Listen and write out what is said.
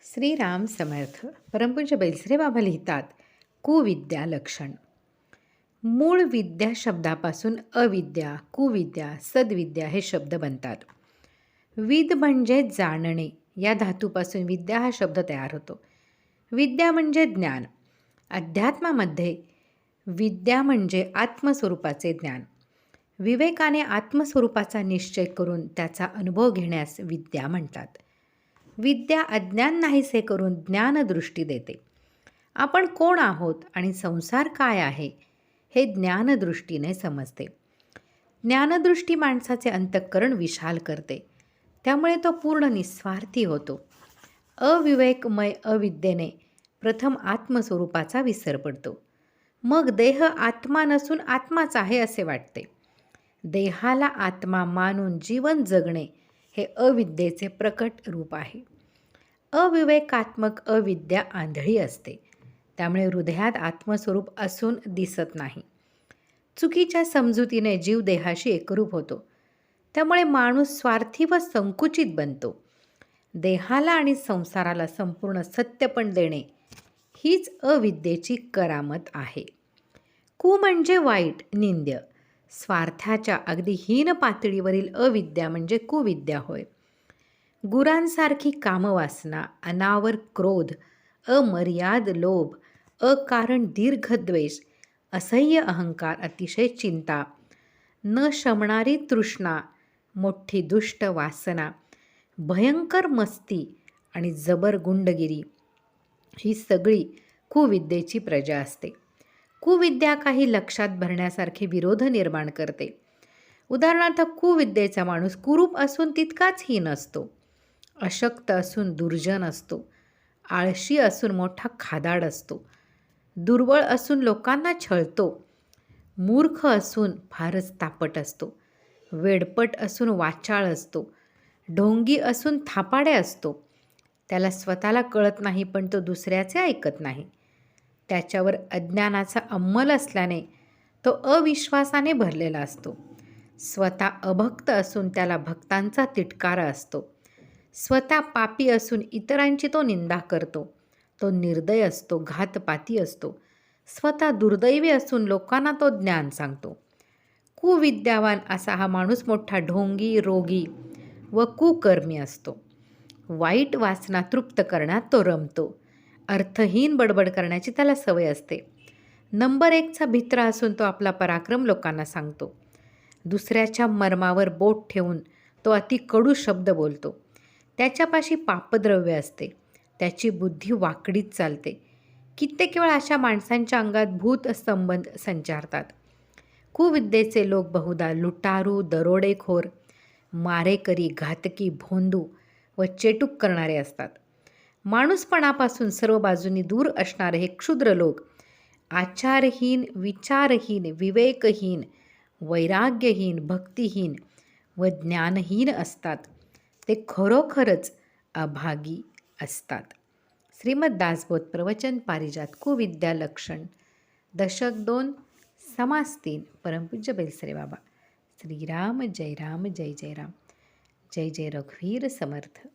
श्रीराम समर्थ परमपूज्य बैसरे बाबा लिहितात कुविद्या लक्षण. मूळ विद्या शब्दापासून अविद्या कुविद्या सद्विद्या हे शब्द बनतात. विद म्हणजे जाणणे या धातूपासून विद्या हा शब्द तयार होतो. विद्या म्हणजे ज्ञान. अध्यात्मामध्ये विद्या म्हणजे आत्मस्वरूपाचे ज्ञान. विवेकाने आत्मस्वरूपाचा निश्चय करून त्याचा अनुभव घेण्यास विद्या म्हणतात. विद्या अज्ञान नाहीसे करून ज्ञानदृष्टी देते. आपण कोण आहोत आणि संसार काय आहे हे ज्ञानदृष्टीने समजते. ज्ञानदृष्टी माणसाचे अंतःकरण विशाल करते. त्यामुळे तो पूर्ण निस्वार्थी होतो. अविवेकमय अविद्येने प्रथम आत्मस्वरूपाचा विसर पडतो. मग देह आत्मा नसून आत्माच आहे असे वाटते. देहाला आत्मा मानून जीवन जगणे हे अविद्येचे प्रकट रूप आहे. अविवेकात्मक अविद्या आंधळी असते. त्यामुळे हृदयात आत्मस्वरूप असून दिसत नाही. चुकीच्या समजुतीने जीव देहाशी एकरूप होतो. त्यामुळे माणूस स्वार्थी व संकुचित बनतो. देहाला आणि संसाराला संपूर्ण सत्यपण देणे हीच अविद्येची करामत आहे. कु म्हणजे वाईट निंद्य. स्वार्थाच्या अगदी हीन पातळीवरील अविद्या म्हणजे कुविद्या होय. गुरांसारखी कामवासना अनावर क्रोध अमर्याद लोभ अकारण दीर्घद्वेष असह्य अहंकार अतिशय चिंता न शमणारी तृष्णा मोठी दुष्ट वासना भयंकर मस्ती आणि जबर गुंडगिरी ही सगळी कुविद्येची प्रजा असते. कुविद्या काही लक्षात भरण्यासारखे विरोध निर्माण करते. उदाहरणार्थ कुविद्येचा माणूस कुरूप असून तितकाच हीन असतो. अशक्त असून दुर्जन असतो. आळशी असून मोठा खादाड असतो. दुर्बळ असून लोकांना छळतो. मूर्ख असून फारच तापट असतो. वेडपट असून वाचाळ असतो. ढोंगी असून थापाडे असतो. त्याला स्वतःला कळत नाही पण तो दुसऱ्याचे ऐकत नाही. त्याच्यावर अज्ञानाचा अंमल असल्याने तो अविश्वासाने भरलेला असतो. स्वतः अभक्त असून त्याला भक्तांचा तिटकारा असतो. स्वतः पापी असून इतरांची तो निंदा करतो. तो निर्दय असतो घातपाती असतो. स्वतः दुर्दैवी असून लोकांना तो ज्ञान सांगतो. कुविद्यावान असा हा माणूस मोठा ढोंगी रोगी व कुकर्मी असतो. वाईट वासना तृप्त करण्यात तो रमतो. अर्थहीन बडबड करण्याची त्याला सवय असते. नंबर एकचा भित्रा असून तो आपला पराक्रम लोकांना सांगतो. दुसऱ्याच्या मर्मावर बोट ठेवून तो अति कडू शब्द बोलतो. त्याच्यापाशी पापद्रव्य असते. त्याची बुद्धी वाकडीच चालते. कित्येक वेळा अशा माणसांच्या अंगात भूत संबंध संचारतात. कुविद्येचे लोक बहुधा लुटारू दरोडेखोर मारेकरी घातकी भोंदू व चेटूक करणारे असतात. माणूसपणापासून सर्व बाजूंनी दूर असणारे हे क्षुद्र लोक आचारहीन विचारहीन विवेकहीन वैराग्यहीन भक्तिहीन व ज्ञानहीन असतात. ते खरोखरच अभागी असतात. श्रीमद दासबोध प्रवचन पारिजात कुविद्या लक्षण दशक दोन समास तीन परमपूज्य बेलसरे बाबा. श्रीराम जय राम जय जय राम. जय जय रघुवीर समर्थ.